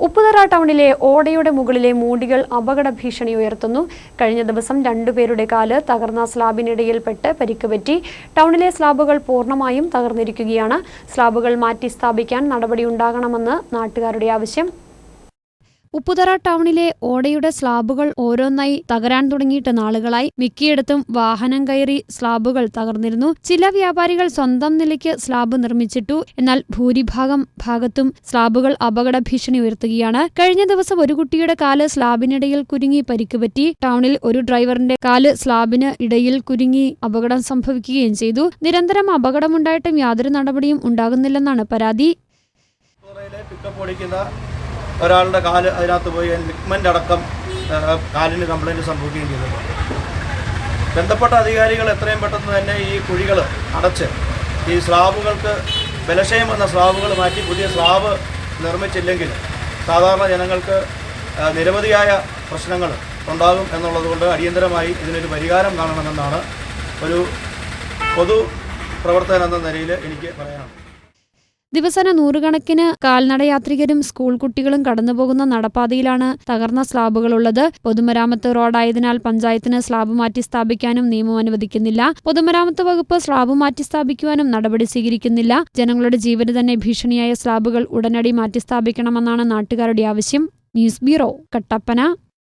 ഉപ്പുതറ ടൗണിലെ ഓടയുടെ മുകളിലെ മൂടികൾ അപകട ഭീഷണി ഉയർത്തുന്നു. കഴിഞ്ഞ ദിവസം രണ്ടുപേരുടെ കാൽ തകർന്ന സ്ലാബിനിടയിൽപ്പെട്ട് പരിക്കുപറ്റി. ടൗണിലെ സ്ലാബുകൾ പൂർണമായും തകർന്നിരിക്കുകയാണ്. സ്ലാബുകൾ മാറ്റി സ്ഥാപിക്കാൻ നടപടിയുണ്ടാകണമെന്ന് നാട്ടുകാരുടെ ആവശ്യം. ഉപ്പുതറ ടൗണിലെ ഓടയുടെ സ്ലാബുകൾ ഓരോന്നായി തകരാൻ തുടങ്ങിയിട്ട് നാളുകളായി. മിക്കയിടത്തും വാഹനം കയറി സ്ലാബുകൾ തകർന്നിരുന്നു. ചില വ്യാപാരികൾ സ്വന്തം നിലയ്ക്ക് സ്ലാബ് നിർമ്മിച്ചിട്ടു. എന്നാൽ ഭൂരിഭാഗം ഭാഗത്തും സ്ലാബുകൾ അപകട ഭീഷണി ഉയർത്തുകയാണ്. കഴിഞ്ഞ ദിവസം ഒരു കുട്ടിയുടെ കാൽ സ്ലാബിനിടയിൽ കുരുങ്ങി പരിക്കുപറ്റി. ടൗണിൽ ഒരു ഡ്രൈവറിന്റെ കാൽ സ്ലാബിന് ഇടയിൽ കുരുങ്ങി അപകടം സംഭവിക്കുകയും ചെയ്തു. നിരന്തരം അപകടമുണ്ടായിട്ടും യാതൊരു നടപടിയും ഉണ്ടാകുന്നില്ലെന്നാണ് പരാതി. ഒരാളുടെ കാൽ അതിനകത്ത് പോയി ലിഗ്മെന്റ് അടക്കം കാലിന് കംപ്ലൈന്റ് സംഭവിക്കുകയും ചെയ്തിട്ടുണ്ട് ബന്ധപ്പെട്ട അധികാരികൾ എത്രയും പെട്ടെന്ന് തന്നെ ഈ കുഴികൾ അടച്ച് ഈ സ്ലാബുകൾക്ക് ബലക്ഷയം വന്ന സ്ലാബുകൾ മാറ്റി പുതിയ സ്ലാബ് നിർമ്മിച്ചില്ലെങ്കിൽ സാധാരണ ജനങ്ങൾക്ക് നിരവധിയായ പ്രശ്നങ്ങൾ ഉണ്ടാകും എന്നുള്ളതുകൊണ്ട് അടിയന്തരമായി ഇതിനൊരു പരിഹാരം കാണണമെന്നാണ് ഒരു പൊതു പ്രവർത്തകൻ എന്ന നിലയിൽ എനിക്ക് പറയാനുള്ളത്. ദിവസേന നൂറുകണക്കിന് കാൽനടയാത്രികരും സ്കൂൾ കുട്ടികളും കടന്നുപോകുന്ന നടപ്പാതയിലാണ് തകർന്ന സ്ലാബുകളുള്ളത് പൊതുമരാമത്ത് റോഡായതിനാൽ പഞ്ചായത്തിന് സ്ലാബ് മാറ്റി സ്ഥാപിക്കാനും നിയമം അനുവദിക്കുന്നില്ല. പൊതുമരാമത്ത് വകുപ്പ് സ്ലാബ് മാറ്റി സ്ഥാപിക്കുവാനും നടപടി സ്വീകരിക്കുന്നില്ല. ജനങ്ങളുടെ ജീവന് തന്നെ ഭീഷണിയായ സ്ലാബുകൾ ഉടനടി മാറ്റി സ്ഥാപിക്കണമെന്നാണ് നാട്ടുകാരുടെ ആവശ്യം. News bureau Kattappana.